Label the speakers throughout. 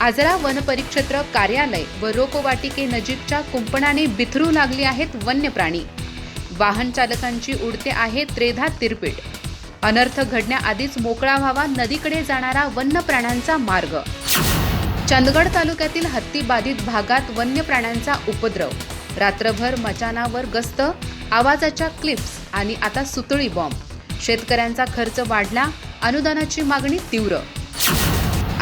Speaker 1: Ajara one परिक्षेत्र कार्यालय व रोपवाटिके नजीकच्या कुंपणाने बिथरू लागली आहेत वन्य प्राणी वाहन चालकांची उडते आहे त्रेधा तिरपीट अनर्थ घडण्याआधीच मोकळा व्हावा नदीकडे जाणारा वन्य प्राण्यांचा मार्ग. चंदगड तालुक्यातील हत्तीबाधित भागात वन्य प्राण्यांचा उपद्रव. रात्रभर मचानावर गस्त आवाजाच्या क्लिप्स आणि आता सुतळी बॉम्ब. शेतकऱ्यांचा खर्च वाढला अनुदानाची मागणी तीव्र.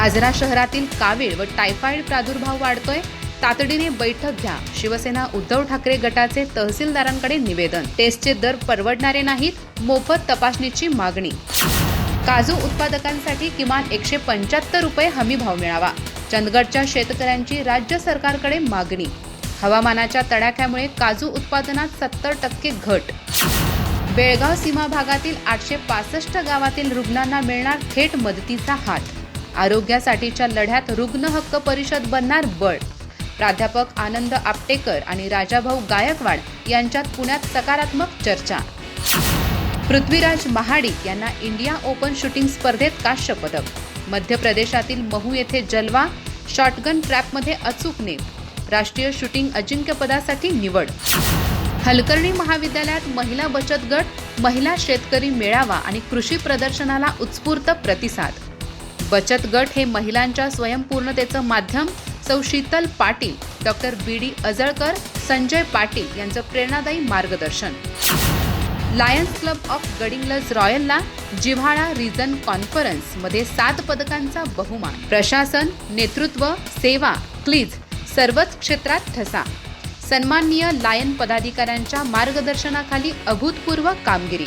Speaker 1: आजरा शहरातील कावीळ व टायफॉइड प्रादुर्भाव वाढतोय. तातडीने बैठक घ्या. शिवसेना उद्धव ठाकरे गटाचे तहसीलदारांकडे निवेदन. टेस्टचे दर परवडणारे नाहीत मोफत तपासणीची मागणी. काजू उत्पादकांसाठी किमान एकशे पंच्याहत्तर रुपये हमी भाव मिळावा. चंदगडच्या शेतकऱ्यांची राज्य सरकारकडे मागणी. हवामानाच्या तडाख्यामुळे काजू उत्पादनात सत्तर टक्के घट. बेळगाव सीमा भागातील आठशे पासष्ट गावातील रुग्णांना मिळणार थेट मदतीचा हात. आरोग्यासाठीच्या लढ्यात रुग्ण हक्क परिषद बनणार बळ. प्राध्यापक आनंद आपटेकर आणि राजाभाऊ गायकवाड यांच्यात पुण्यात सकारात्मक चर्चा. पृथ्वीराज महाडिक यांना इंडिया ओपन शूटिंग स्पर्धेत काश्य पदक. मध्य प्रदेशातील महू येथे जलवा शॉटगन ट्रॅपमध्ये अचूक नेम. राष्ट्रीय शूटिंग अजिंक्यपदासाठी निवड. हलकर्णी महाविद्यालयात महिला बचत गट महिला शेतकरी मेळावा आणि कृषी प्रदर्शनाला उत्स्फूर्त प्रतिसाद. बचत गट हे महिलांच्या स्वयंपूर्णतेचं माध्यम सौ Sheetal Patil doctor B D Ajalkar Sanjay Patil यांचं प्रेरणादायी मार्गदर्शन. लायन्स क्लब ऑफ गडिंगलज रॉयलला जिव्हाळा रिजन कॉन्फरन्समध्ये सात पदकांचा बहुमान. प्रशासन नेतृत्व सेवा क्लीज सर्वच क्षेत्रात ठसा. सन्माननीय लायन पदाधिकाऱ्यांच्या मार्गदर्शनाखाली अभूतपूर्व कामगिरी.